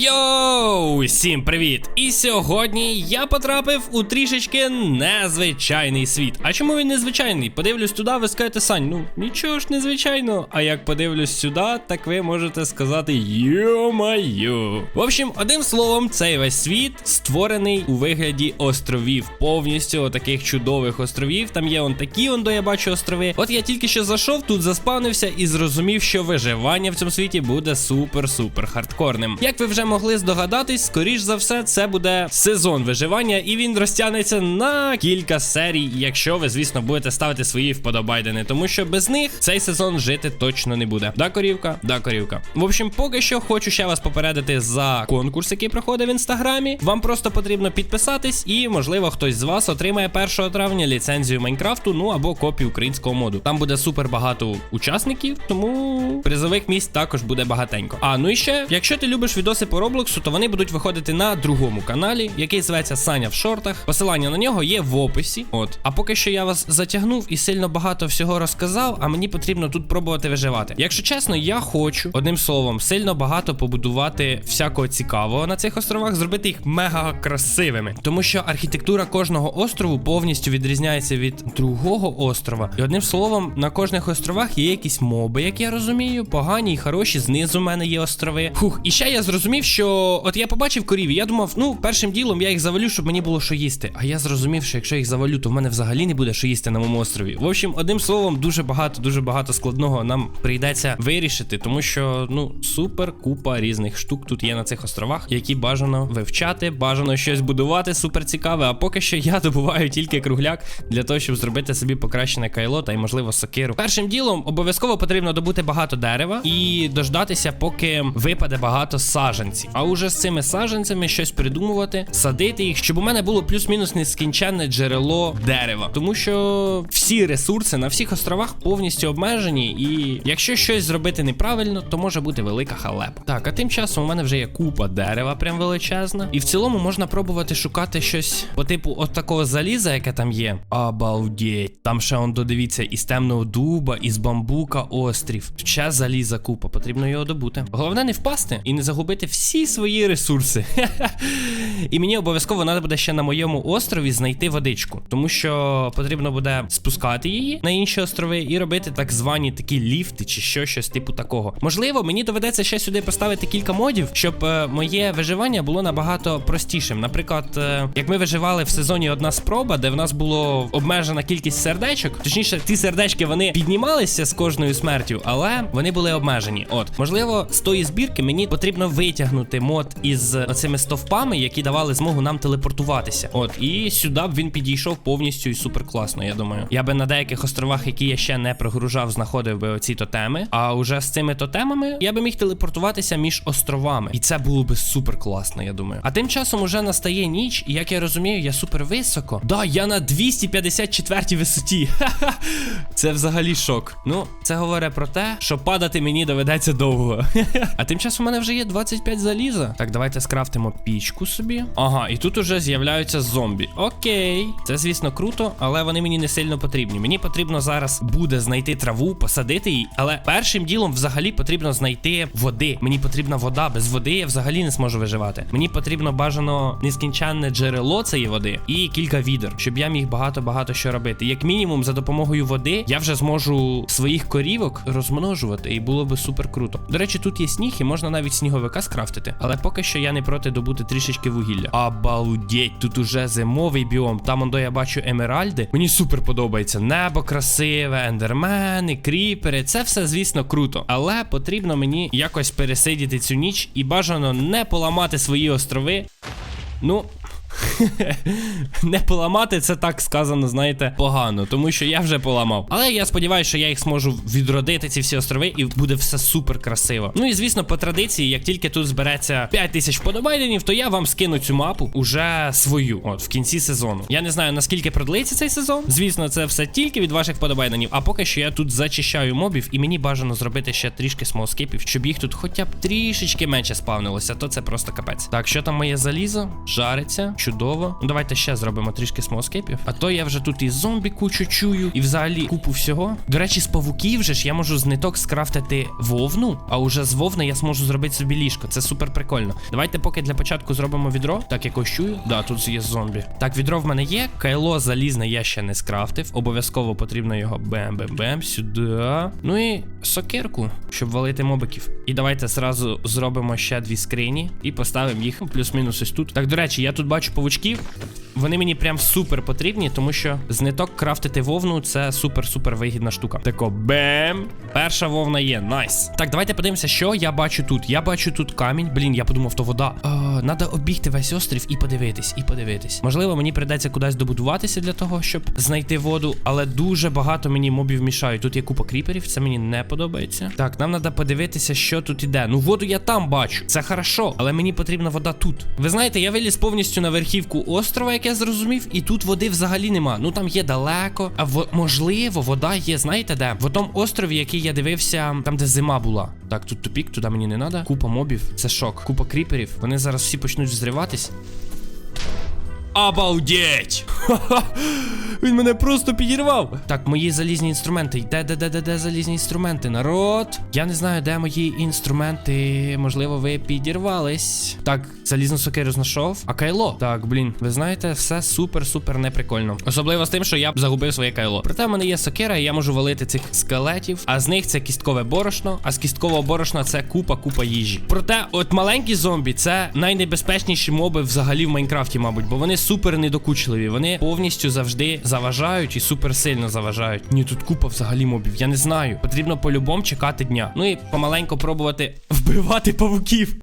哟。Всім привіт! І сьогодні я потрапив у трішечки незвичайний світ. А чому він незвичайний? Подивлюсь туди, ви скажете, Сань, ну нічого ж незвичайного. А як подивлюсь сюди, так ви можете сказати йо-майо. В общем, одним словом, цей весь світ створений у вигляді островів. Повністю отаких чудових островів. Там є он такі, он до я бачу острови. От я тільки що зайшов, тут заспавнився і зрозумів, що виживання в цьому світі буде супер-супер хардкорним. Як ви вже могли здогадатись, скоріш за все, це буде сезон виживання, і він розтягнеться на кілька серій, якщо ви, звісно, будете ставити свої вподобайдени, тому що без них цей сезон жити точно не буде. Да, корівка? Да, корівка. В общем, поки що хочу ще вас попередити за конкурс, який проходить в інстаграмі. Вам просто потрібно підписатись, і можливо хтось з вас отримає 1 травня ліцензію Майнкрафту, ну або копію українського моду. Там буде супер багато учасників, тому призових місць також буде багатенько. А ну і ще, якщо ти любиш відоси по Роблоксу, то вони будуть виходити на другому каналі, який зветься Саня в шортах. Посилання на нього є в описі. От, а поки що я вас затягнув і сильно багато всього розказав, а мені потрібно тут пробувати виживати. Якщо чесно, я хочу одним словом сильно багато побудувати всякого цікавого на цих островах, зробити їх мега красивими, тому що архітектура кожного острову повністю відрізняється від другого острова. І одним словом, на кожних островах є якісь моби, як я розумію, погані і хороші. Знизу в мене є острови. Фух, і ще я зрозумів, що от я побачив корів, і я думав, ну першим ділом я їх завалю, щоб мені було що їсти. А я зрозумів, що якщо їх завалю, то в мене взагалі не буде що їсти на моєму острові. В общем, одним словом, дуже багато, дуже багато складного нам прийдеться вирішити, тому що ну супер купа різних штук тут є на цих островах, які бажано вивчати, бажано щось будувати, супер цікаве. А поки що я добуваю тільки кругляк для того, щоб зробити собі покращене кайло та й можливо сокиру. Першим ділом обов'язково потрібно добути багато дерева і дождатися, поки випаде багато саджанців. А уже з цими саджанцями щось придумувати, садити їх, щоб у мене було плюс-мінус нескінченне джерело дерева. Тому що всі ресурси на всіх островах повністю обмежені, і якщо щось зробити неправильно, то може бути велика халепа. Так, а тим часом у мене вже є купа дерева, прям величезна. І в цілому можна пробувати шукати щось по типу от такого заліза, яке там є. Обалдеть. Там ще он додивіться із темного дуба, із бамбука острів. Ще заліза купа, потрібно його добути. Головне не впасти і не загубити всі свої ресурси. І мені обов'язково треба буде ще на моєму острові знайти водичку, тому що потрібно буде спускати її на інші острови і робити так звані такі ліфти чи що, щось типу такого. Можливо, мені доведеться ще сюди поставити кілька модів, щоб е, моє виживання було набагато простішим. Наприклад, е, як ми виживали в сезоні одна спроба, де в нас було обмежена кількість сердечок, точніше, ті сердечки вони піднімалися з кожною смертю, але вони були обмежені. От, можливо, з тої збірки мені потрібно витягнути мод із оцими стовпами, які давали змогу нам телепортуватися. От, і сюди б він підійшов повністю і супер класно, я думаю. Я би на деяких островах, які я ще не прогружав, знаходив би оці тотеми. А уже з цими тотемами я би міг телепортуватися між островами. І це було би супер класно, я думаю. А тим часом уже настає ніч, і як я розумію, я супер високо. Да, я на 254 висоті. Це взагалі шок. Ну, це говорить про те, що падати мені доведеться довго. А тим часом у мене вже є 25 заліза. Так, давайте скрафтимо пічку собі. Ага, і тут уже з'являються зомбі. Окей, це звісно круто, але вони мені не сильно потрібні. Мені потрібно зараз буде знайти траву, посадити її. Але першим ділом взагалі потрібно знайти води. Мені потрібна вода. Без води я взагалі не зможу виживати. Мені потрібно бажано нескінченне джерело цієї води і кілька відер, щоб я міг багато-багато що робити. Як мінімум, за допомогою води я вже зможу своїх корівок розмножувати, і було би супер круто. До речі, тут є сніг, і можна навіть сніговика скрафтити. Але поки що я не проти добути трішечки вугілля. Обалдеть, тут уже зимовий біом. Там ондо я бачу емеральди. Мені супер подобається. Небо красиве, ендермени, кріпери. Це все, звісно, круто. Але потрібно мені якось пересидіти цю ніч і бажано не поламати свої острови. Ну. Не поламати це так сказано, знаєте, погано, тому що я вже поламав. Але я сподіваюся, що я їх зможу відродити, ці всі острови, і буде все супер красиво. Ну і звісно, по традиції, як тільки тут збереться 5 тисяч подобайденів, то я вам скину цю мапу уже свою, от в кінці сезону. Я не знаю наскільки продлиться цей сезон. Звісно, це все тільки від ваших подобайденів. А поки що я тут зачищаю мобів, і мені бажано зробити ще трішки смолскипів, щоб їх тут хоча б трішечки менше спавнилося, то це просто капець. Так, що там моє залізо? Жариться. Чудово. Ну давайте ще зробимо трішки смоскейпів. А то я вже тут і зомбі кучу чую, і взагалі купу всього. До речі, з павуків же ж я можу з ниток скрафтити вовну, а уже з вовни я зможу зробити собі ліжко. Це супер прикольно. Давайте поки для початку зробимо відро. Так, якось чую. Да, тут є зомбі. Так, відро в мене є. Кайло залізне я ще не скрафтив. Обов'язково потрібно його бем-бем-бем сюди. Ну і сокирку, щоб валити мобиків. І давайте зразу зробимо ще дві скрині і поставимо їх плюс-мінус ось тут. Так, до речі, я тут бачу павучків. Вони мені прям супер потрібні, тому що з ниток крафтити вовну це супер-супер вигідна штука. Тако бем. Перша вовна є, найс. Так, давайте подивимося, що я бачу тут. Я бачу тут камінь. Блін, я подумав, то вода. Е, надо обігти весь острів і подивитись, і подивитись. Можливо, мені прийдеться кудись добудуватися для того, щоб знайти воду, але дуже багато мені мобів мішають. Тут є купа кріперів, це мені не подобається. Так, нам треба подивитися, що тут іде. Ну, воду я там бачу. Це хорошо, але мені потрібна вода тут. Ви знаєте, я виліз повністю на верхівку острова, як я зрозумів, і тут води взагалі нема. Ну там є далеко. А в... можливо, вода є, знаєте де? В тому острові, який я дивився, там, де зима була. Так, тут тупік, туди мені не треба. Купа мобів, це шок. Купа кріперів. Вони зараз всі почнуть взриватись. Обалдеть! Ха-ха! Він мене просто підірвав. Так, мої залізні інструменти. Де, де, де, де, де залізні інструменти? Народ. Я не знаю, де мої інструменти. Можливо, ви підірвались. Так, залізну сокиру знайшов. А кайло. Так, блін, ви знаєте, все супер-супер неприкольно. Особливо з тим, що я б загубив своє кайло. Проте в мене є сокира, і я можу валити цих скелетів. А з них це кісткове борошно. А з кісткового борошна це купа-купа їжі. Проте, от маленькі зомбі це найнебезпечніші моби взагалі в Майнкрафті, мабуть, бо вони супер недокучливі. Вони повністю завжди заважають і супер сильно заважають. Ні, тут купа взагалі мобів. Я не знаю. Потрібно по-любому чекати дня. Ну і помаленько пробувати вбивати павуків.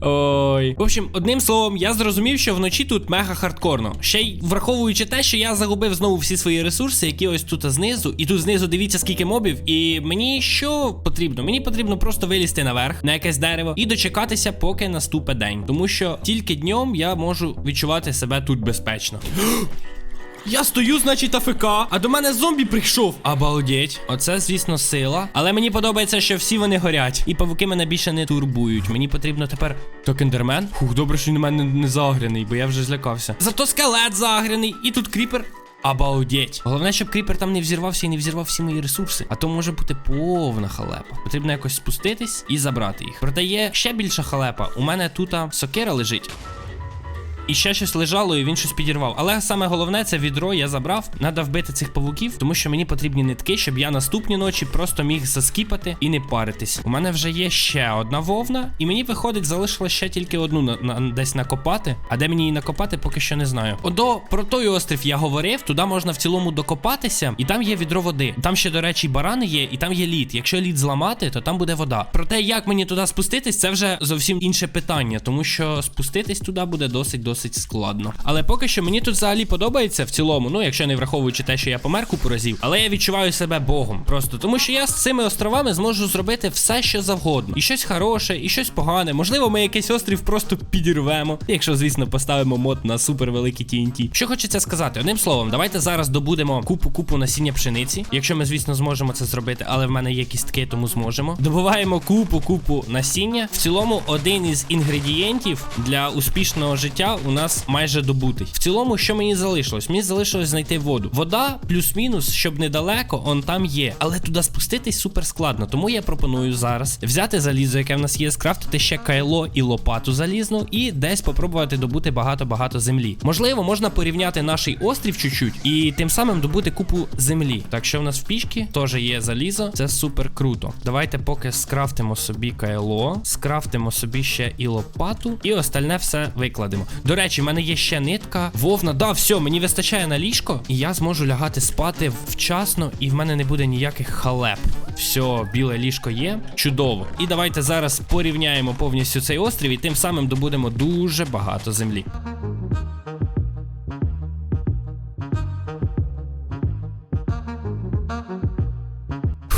Ой. В общем, одним словом, я зрозумів, що вночі тут мега хардкорно. Ще й враховуючи те, що я загубив знову всі свої ресурси, які ось тут знизу. І тут знизу дивіться, скільки мобів. І мені що потрібно? Мені потрібно просто вилізти наверх на якесь дерево і дочекатися, поки наступе день. Тому що тільки днем я можу відчувати себе тут безпечно. Я стою, значить, АФК, а до мене зомбі прийшов. Обалдеть. Оце, звісно, сила. Але мені подобається, що всі вони горять. І павуки мене більше не турбують. Мені потрібно тепер. Так, ендермен? Фух, добре, що він у мене не загряний, бо я вже злякався. Зато скелет загряний, і тут кріпер. Обалдеть. Головне, щоб кріпер там не взірвався і не взірвав всі мої ресурси. А то може бути повна халепа. Потрібно якось спуститись і забрати їх. Проте є ще більша халепа. У мене тут сокира лежить. І ще щось лежало, і він щось підірвав. Але саме головне, це відро я забрав. Надо вбити цих павуків, тому що мені потрібні нитки, щоб я наступні ночі просто міг заскіпати і не паритись. У мене вже є ще одна вовна, і мені виходить, залишилось ще тільки одну на, на десь накопати. А де мені її накопати, поки що не знаю. Одо про той острів я говорив, туди можна в цілому докопатися, і там є відро води. Там ще, до речі, барани є, і там є лід. Якщо лід зламати, то там буде вода. Проте, як мені туди спуститись, це вже зовсім інше питання, тому що спуститись туди буде досить досить складно. Але поки що мені тут взагалі подобається в цілому, ну якщо не враховуючи те, що я помер купу разів, але я відчуваю себе богом. Просто тому, що я з цими островами зможу зробити все, що завгодно. І щось хороше, і щось погане. Можливо, ми якийсь острів просто підірвемо. Якщо, звісно, поставимо мод на супер великі TNT. Що хочеться сказати, одним словом, давайте зараз добудемо купу-купу насіння пшениці. Якщо ми, звісно, зможемо це зробити, але в мене є кістки, тому зможемо. Добуваємо купу-купу насіння. В цілому, один із інгредієнтів для успішного життя у нас майже добутий. В цілому, що мені залишилось? Мені залишилось знайти воду. Вода, плюс-мінус, щоб недалеко, он там є. Але туди спуститись супер складно. Тому я пропоную зараз взяти залізо, яке в нас є, скрафтити ще кайло і лопату залізну, і десь попробувати добути багато-багато землі. Можливо, можна порівняти наш острів чуть-чуть і тим самим добути купу землі. Так що в нас в пічці теж є залізо, це супер круто. Давайте поки скрафтимо собі кайло, скрафтимо собі ще і лопату, і остальне все викладемо. До речі, в мене є ще нитка. Вовна, да, все, мені вистачає на ліжко, і я зможу лягати спати вчасно, і в мене не буде ніяких халеп. Все, біле ліжко є. Чудово. І давайте зараз порівняємо повністю цей острів, і тим самим добудемо дуже багато землі.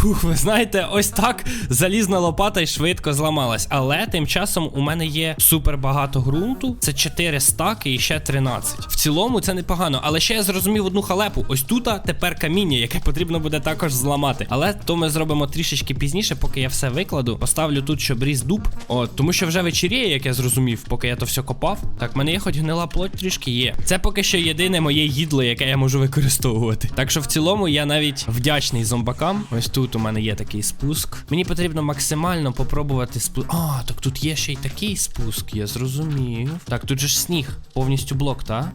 Фух, ви знаєте, ось так залізна лопата й швидко зламалась. Але тим часом у мене є супер багато ґрунту. Це 4 стаки і ще 13. В цілому це непогано. Але ще я зрозумів одну халепу. Ось тут тепер каміння, яке потрібно буде також зламати. Але то ми зробимо трішечки пізніше, поки я все викладу. Поставлю тут, щоб ріс дуб. От, тому що вже вечеріє, як я зрозумів, поки я то все копав. Так, в мене є хоч гнила плоть трішки є. Це поки що єдине моє їдло, яке я можу використовувати. Так що в цілому я навіть вдячний зомбакам. Ось тут у мене є такий спуск. Мені потрібно максимально попробувати спуск. А, так тут є ще й такий спуск, я зрозумів. Так, тут же ж сніг, повністю блок, та?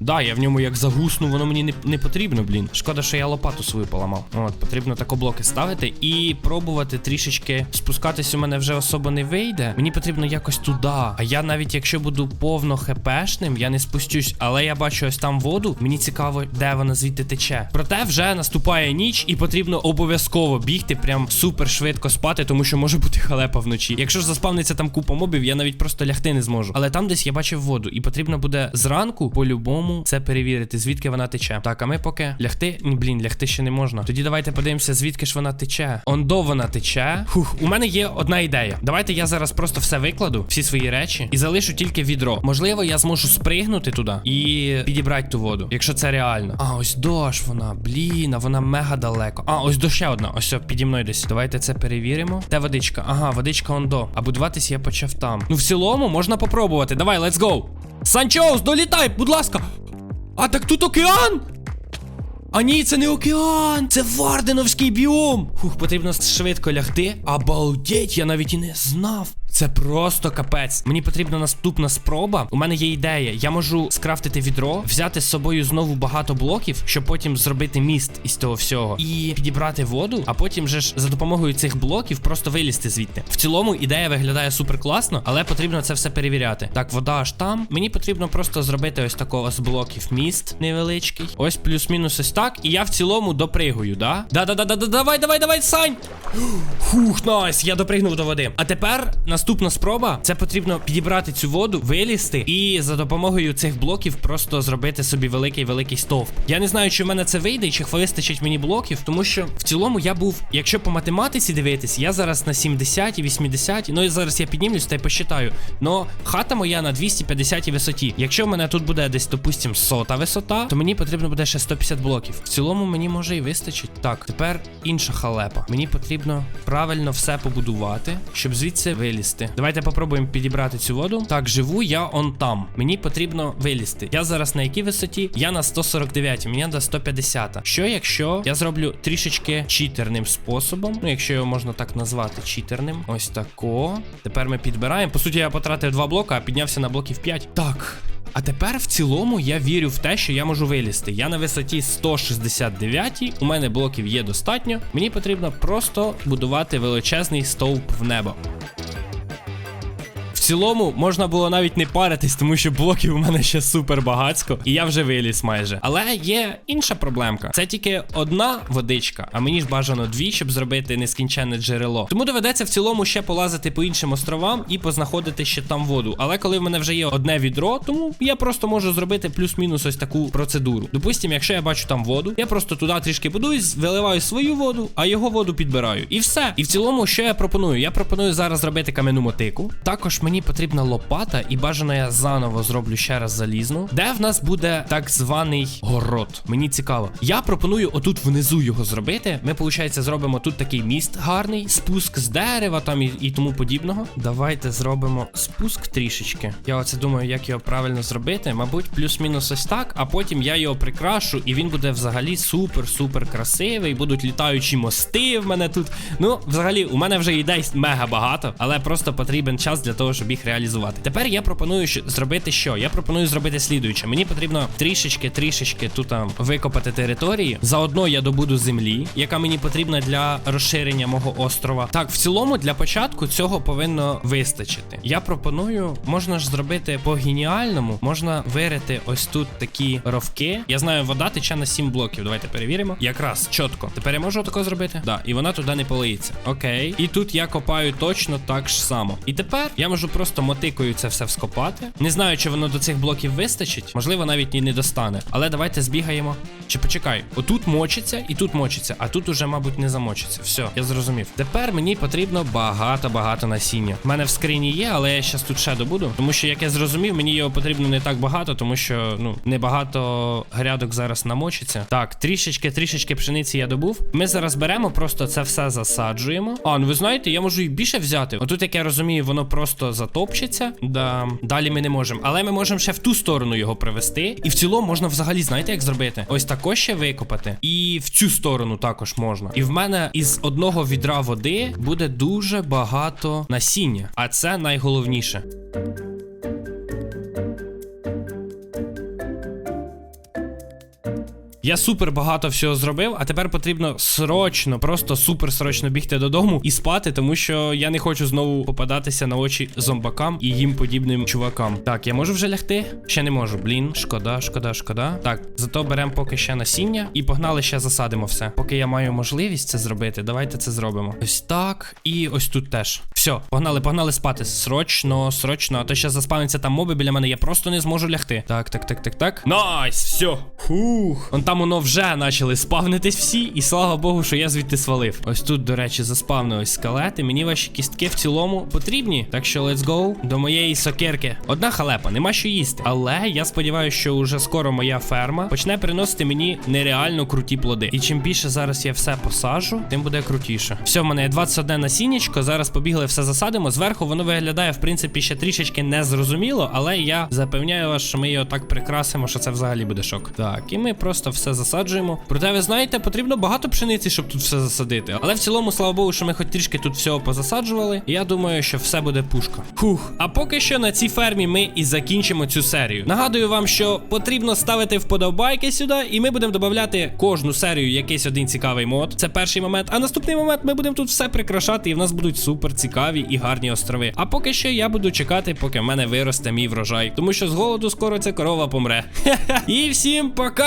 Да, я в ньому як загусну, воно мені не, не потрібно, блін. Шкода, що я лопату свою поламав. От, потрібно тако блоки ставити і пробувати трішечки спускатись у мене вже особо не вийде. Мені потрібно якось туди. А я навіть якщо буду повно хпшним, я не спустюсь. Але я бачу ось там воду. Мені цікаво, де вона звідти тече. Проте вже наступає ніч, і потрібно обов'язково бігти, прям супер швидко спати, тому що може бути халепа вночі. Якщо ж заспавниться там купа мобів, я навіть просто лягти не зможу. Але там десь я бачив воду, і потрібно буде зранку по-любому це перевірити, звідки вона тече. Так, а ми поки лягти. Ні, блін, лягти ще не можна. Тоді давайте подивимося, звідки ж вона тече. Ондо вона тече. Фух, у мене є одна ідея. Давайте я зараз просто все викладу, всі свої речі, і залишу тільки відро. Можливо, я зможу спригнути туди і підібрати ту воду, якщо це реально. А, ось дощ вона, блін, а вона мега далеко. А, ось до ще одна. Ось піді мною десь. Давайте це перевіримо. Де водичка? Ага, водичка ондо. А будуватись я почав там. Ну, в цілому можна попробувати. Давай, let's go. Санчоус, долітай, будь ласка. А так тут океан? А ні, це не океан, це Варденовський біом. Фух, потрібно швидко лягти. Обалдеть, я навіть і не знав. Це просто капець. Мені потрібна наступна спроба. У мене є ідея. Я можу скрафтити відро, взяти з собою знову багато блоків, щоб потім зробити міст із того всього і підібрати воду, а потім же ж за допомогою цих блоків просто вилізти звідти. В цілому ідея виглядає супер класно, але потрібно це все перевіряти. Так, вода аж там. Мені потрібно просто зробити ось такого з блоків міст невеличкий. Ось плюс-мінус ось так. І я в цілому допригую, да? Да-да-да-да, давай, давай, давай, Сань! Хух, найс, я допригнув до води. А тепер наступна спроба. Це потрібно підібрати цю воду, вилізти і за допомогою цих блоків просто зробити собі великий великий стовп. Я не знаю, чи в мене це вийде, і чи вистачить мені блоків, тому що в цілому я був, якщо по математиці дивитись, я зараз на 70 80 Ну і зараз я піднімлюсь та й посчитаю. Но хата моя на 250 висоті. Якщо в мене тут буде десь, допустим, сота висота, то мені потрібно буде ще 150 блоків. В цілому мені може і вистачить. Так, тепер інша халепа. Мені потрібно правильно все побудувати, щоб звідси вилізти. Давайте попробуємо підібрати цю воду. Так, живу я он там. Мені потрібно вилізти. Я зараз на якій висоті? Я на 149, мені до 150. Що якщо я зроблю трішечки читерним способом? Ну, якщо його можна так назвати, читерним. Ось тако. Тепер ми підбираємо. По суті, я потратив два блока, а піднявся на блоків 5. Так. А тепер в цілому я вірю в те, що я можу вилізти. Я на висоті 169, у мене блоків є достатньо. Мені потрібно просто будувати величезний стовп в небо. Цілому можна було навіть не паритись, тому що блоків у мене ще супер багацько, і я вже виліз майже. Але є інша проблемка: це тільки одна водичка, а мені ж бажано дві, щоб зробити нескінченне джерело. Тому доведеться в цілому ще полазити по іншим островам і познаходити ще там воду. Але коли в мене вже є одне відро, тому я просто можу зробити плюс-мінус ось таку процедуру. Допустим, якщо я бачу там воду, я просто туди трішки будуюсь, виливаю свою воду, а його воду підбираю. І все. І в цілому, що я пропоную? Я пропоную зараз зробити кам'яну мотику. Також мені потрібна лопата, і бажано я заново зроблю ще раз залізну, де в нас буде так званий город. Мені цікаво. Я пропоную отут внизу його зробити. Ми, виходить, зробимо тут такий міст гарний, спуск з дерева там і, і тому подібного. Давайте зробимо спуск трішечки. Я оце думаю, як його правильно зробити. Мабуть, плюс-мінус ось так, а потім я його прикрашу, і він буде взагалі супер-супер красивий. Будуть літаючі мости в мене тут. Ну, взагалі, у мене вже ідей мега багато, але просто потрібен час для того, щоб їх реалізувати. Тепер я пропоную зробити що? Я пропоную зробити слідуюче. Мені потрібно трішечки, трішечки тут а, викопати території. Заодно я добуду землі, яка мені потрібна для розширення мого острова. Так, в цілому, для початку цього повинно вистачити. Я пропоную, можна ж зробити по геніальному, можна вирити ось тут такі ровки. Я знаю, вода тече на 7 блоків. Давайте перевіримо. Якраз чітко. Тепер я можу тако зробити? Да, і вона туди не полиється. Окей. І тут я копаю точно так ж само. І тепер я можу можу просто мотикою це все вскопати. Не знаю, чи воно до цих блоків вистачить. Можливо, навіть і не достане. Але давайте збігаємо. Чи почекай, отут мочиться і тут мочиться, а тут уже, мабуть, не замочиться. Все, я зрозумів. Тепер мені потрібно багато-багато насіння. У мене в скрині є, але я щас тут ще добуду. Тому що, як я зрозумів, мені його потрібно не так багато, тому що ну небагато грядок зараз намочиться. Так, трішечки, трішечки пшениці я добув. Ми зараз беремо, просто це все засаджуємо. А, ну ви знаєте, я можу і більше взяти. Отут, як я розумію, воно просто затопчеться. Да. Далі ми не можемо. Але ми можемо ще в ту сторону його привести. І в цілому можна взагалі, знаєте, як зробити? Ось тако ще викопати. І в цю сторону також можна. І в мене із одного відра води буде дуже багато насіння. А це найголовніше. Я супер багато всього зробив, а тепер потрібно срочно, просто супер срочно бігти додому і спати, тому що я не хочу знову попадатися на очі зомбакам і їм подібним чувакам. Так, я можу вже лягти? Ще не можу. Блін, шкода, шкода, шкода. Так, зато беремо поки ще насіння і погнали ще засадимо все. Поки я маю можливість це зробити, давайте це зробимо. Ось так, і ось тут теж. Все, погнали, погнали спати. Срочно, срочно. А то ще заспавниться там моби біля мене, я просто не зможу лягти. Так, так, так, так, так. Найс, все. Фух. Вон там воно вже почали спавнитись всі, і слава Богу, що я звідти свалив. Ось тут, до речі, заспавнились скелети. Мені ваші кістки в цілому потрібні. Так що let's go до моєї сокирки. Одна халепа, нема що їсти. Але я сподіваюся, що уже скоро моя ферма почне приносити мені нереально круті плоди. І чим більше зараз я все посаджу, тим буде крутіше. Все, в мене є 21 насіннячко. Зараз побігли все засадимо. Зверху воно виглядає, в принципі, ще трішечки незрозуміло, але я запевняю вас, що ми його так прикрасимо, що це взагалі буде шок. Так, і ми просто все засаджуємо. Проте, ви знаєте, потрібно багато пшениці, щоб тут все засадити. Але в цілому, слава Богу, що ми хоч трішки тут всього позасаджували. Я думаю, що все буде пушка. Фух. А поки що на цій фермі ми і закінчимо цю серію. Нагадую вам, що потрібно ставити вподобайки сюди, і ми будемо додавати кожну серію якийсь один цікавий мод. Це перший момент. А наступний момент ми будемо тут все прикрашати, і в нас будуть супер цікаві і гарні острови. А поки що я буду чекати, поки в мене виросте мій врожай. Тому що з голоду скоро ця корова помре. І всім пока!